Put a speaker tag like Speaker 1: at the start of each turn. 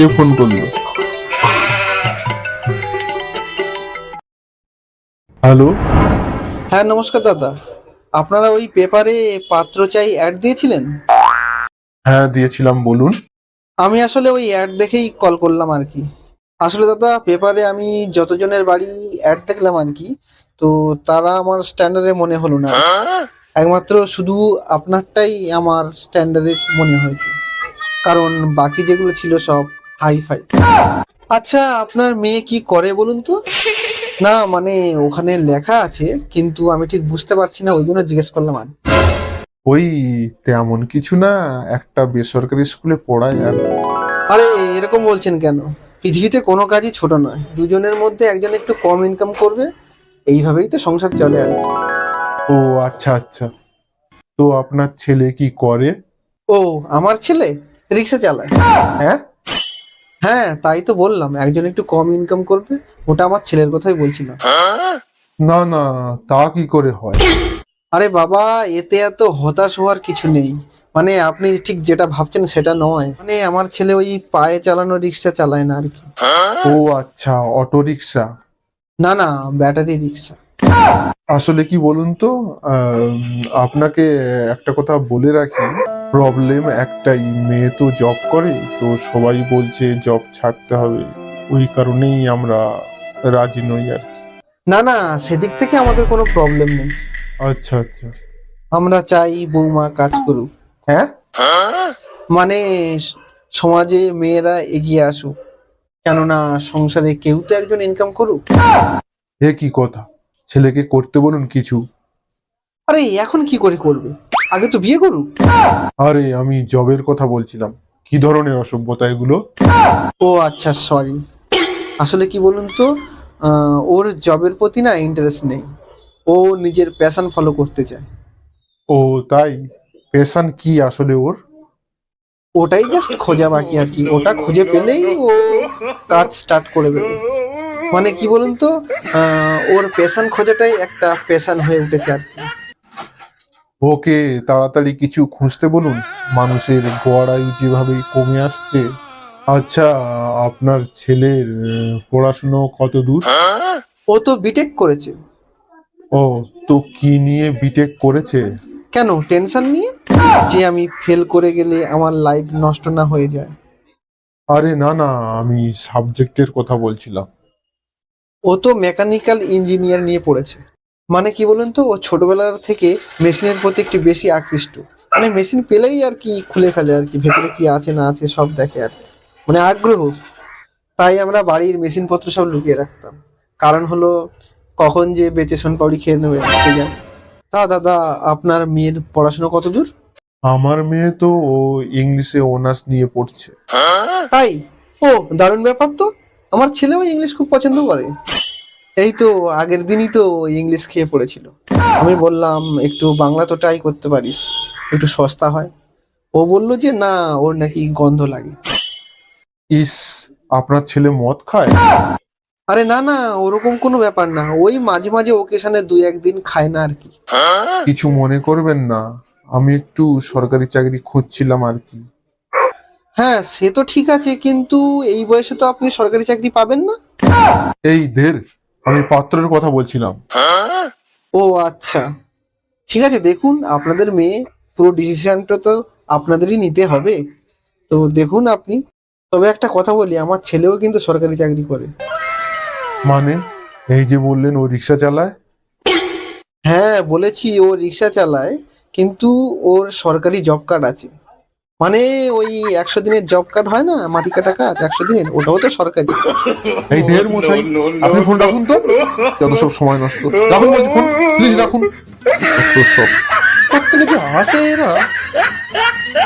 Speaker 1: কে phone করল। Hello?
Speaker 2: হ্যাঁ নমস্কার দাদা। আপনারা ওই পেপারে পাত্র চাই অ্যাড দিয়েছিলেন?
Speaker 1: হ্যাঁ দিয়েছিলাম বলুন।
Speaker 2: আমি আসলে ওই অ্যাড দেখেই কল করলাম আর কি। আসলে দাদা পেপারে আমি যতজনের বাড়ি অ্যাড দেখলাম আর কি তো তারা আমার স্ট্যান্ডার্ডে মনে হলো না। একমাত্র শুধু আপনারটাই আমার স্ট্যান্ডার্ডে মনে হয়েছে। কারণ বাকি যেগুলো ছিল সব হাই ফাই আচ্ছা আপনার মেয়ে কি করে বলুন তো? না মানে ওখানে লেখা আছে কিন্তু আমি ঠিক বুঝতে পারছি না ওই জন্য জিজ্ঞেস করলাম আর
Speaker 1: ওই তেমন কিছু না একটা বেসরকারি স্কুলে পড়ায় আর।
Speaker 2: আরে এরকম বলছেন কেন? পৃথিবীতে কোনো কাজই ছোট নয়। দুজনের মধ্যে একজন একটু কম ইনকাম করবে এইভাবেই তো সংসার চলে আর কি।
Speaker 1: ও আচ্ছা আচ্ছা। তো আপনার ছেলে কি করে?
Speaker 2: ও আমার ছেলে? রিক্সা চালায়।
Speaker 1: হ্যাঁ?
Speaker 2: হ্যাঁ তাই তো বললাম একজন একটু কম ইনকাম করবে ওটা আমার ছেলের কথাই বলছিলাম
Speaker 1: না না তা কি করে হয়?
Speaker 2: আরে বাবা এতে এত হতাশ হওয়ার কিছু নেই। মানে আপনি ঠিক যেটা ভাবছেন সেটা নয়। মানে আমার ছেলে ওই পায়ে চালানো রিক্সা চালায় না আর কি।
Speaker 1: ও আচ্ছা অটো রিক্সা?
Speaker 2: না না ব্যাটারি রিক্সা।
Speaker 1: আসলে কি বলুন তো আপনাকে একটা কথা বলে রাখি। প্রবলেম একটাই মেয়ে তো জব করে তো সবাই বলছে জব ছাড়তে হবে। ওই কারণেই আমরা রাজি নই আর কি।
Speaker 2: না না সেদিক থেকে আমাদের কোনো প্রবলেম নেই।
Speaker 1: আচ্ছা আচ্ছা।
Speaker 2: আমরা চাই বৌমা কাজ করুক।
Speaker 1: হ্যাঁ?
Speaker 2: মানে স- সমাজে মেয়েরা এগিয়ে আসুক। কেননা সংসারে কেউ তো একজন ইনকাম করুক।
Speaker 1: এ কি কথা? ছেলেকে করতে বলুন কিছু।
Speaker 2: আরে এখন কি করে করবে? আগে তো বিয়ে করুক।
Speaker 1: আরে আমি জবের কথা বলছিলাম। কি ধরনের অসভ্যতা এগুলো?
Speaker 2: ও আচ্ছা সরি আসলে কি বলুন তো আহ, ওর জবের প্রতি না ইন্টারেস্ট নেই। ও নিজের প্যাশন ফলো করতে চায়।
Speaker 1: ও তাই? পেশান কি আসলে ওর?
Speaker 2: ওটাই জাস্ট খোঁজা বাকি আর কি। ওটা খুঁজে পেলেই ও কাজ স্টার্ট করে দেবে। মানে কি বলুন তো? ওর পেশন খোঁজাটাই একটা পেশন হয়ে উঠেছে আর কি।
Speaker 1: ওকে তাড়াতাড়ি কিছু খুঁজতে বলুন। মানুষের গড়াই যেভাবে কমে আসছে। আচ্ছা আপনার ছেলের পড়াশুনো কত দূর?
Speaker 2: ও তো বিটেক করেছে।
Speaker 1: ও তো কি নিয়ে বিটেক করেছে?
Speaker 2: কেন টেনশন নিয়ে? যে আমি ফেল করে গেলে আমার লাইফ নষ্ট না হয়ে যায়।
Speaker 1: আরে না না আমি সাবজেক্টের কথা বলছিলাম।
Speaker 2: ও তো মেকানিক্যাল ইঞ্জিনিয়ার নিয়ে পড়েছে। মানে কি বলুন তো ও ছোটবেলার থেকে মেশিনের প্রতি একটু বেশি আকৃষ্ট। মানে মেশিন পেলেই আর কি খুলে ফেলে আর কি ভেতরে কি আছে না আছে সব দেখে আর কি। মানে আগ্রহ। তাই আমরা বাড়ির মেশিনপত্র সব লুকিয়ে রাখতাম। কারণ হলো কখন যে বেঁচে শোন পাউরি খেয়ে নেবে তা দাদা আপনার মেয়ের পড়াশোনা কত দূর?
Speaker 1: আমার মেয়ে তো ও ইংলিশে অনার্স নিয়ে পড়ছে।
Speaker 2: তাই? ও দারুণ ব্যাপার তো। আমার ছেলেও ইংলিশ খুব পছন্দ করে। এই তো আগের দিনই তো ইংলিশ খেয়ে পড়েছিল। আমি বললাম একটু বাংলা তো ট্রাই করতে পারিস একটু সস্তা হয়। ও বলল যে না ওর নাকি গন্ধ লাগে।
Speaker 1: ইস আপনার ছেলে মদ খায়?
Speaker 2: আরে না না ওরকম কোনো ব্যাপার না। ওই মাঝে মাঝে ওকেশনে দুই একদিন খায় না আর কি।
Speaker 1: কিছু মনে করবেন না আমি একটু সরকারি চাকরি খুঁজছিলাম আর কি।
Speaker 2: হ্যাঁ সে তো ঠিক আছে কিন্তু এই বয়সে তো আপনি সরকারি চাকরি পাবেন না।
Speaker 1: এই দের আমি পাত্রের কথা বলছিলাম।
Speaker 2: ও আচ্ছা। ঠিক আছে দেখুন আপনাদের মেয়ে পুরো ডিসিশনটা তো আপনাদেরই নিতে হবে। তো দেখুন আপনি। তবে একটা কথা বলি আমার ছেলেও কিন্তু সরকারি চাকরি করে।
Speaker 1: মানে? এই যে বললেন ও রিক্সা চালায়?
Speaker 2: হ্যাঁ বলেছি ও রিক্সা চালায় কিন্তু ওর সরকারি জব কার্ড আছে। মানে ওই একশো দিনের জব কার্ড হয় না মাটি কাটা কাজ একশো দিনের? ওটাও তো সরকারি।
Speaker 1: এই দের মশাই আপনি ফোন রাখুন তো যত সব সময় নষ্ট। রাখুন বলছি ফোন প্লিজ রাখুন। তো সব।
Speaker 2: প্রত্যেকে যে আসে এরা।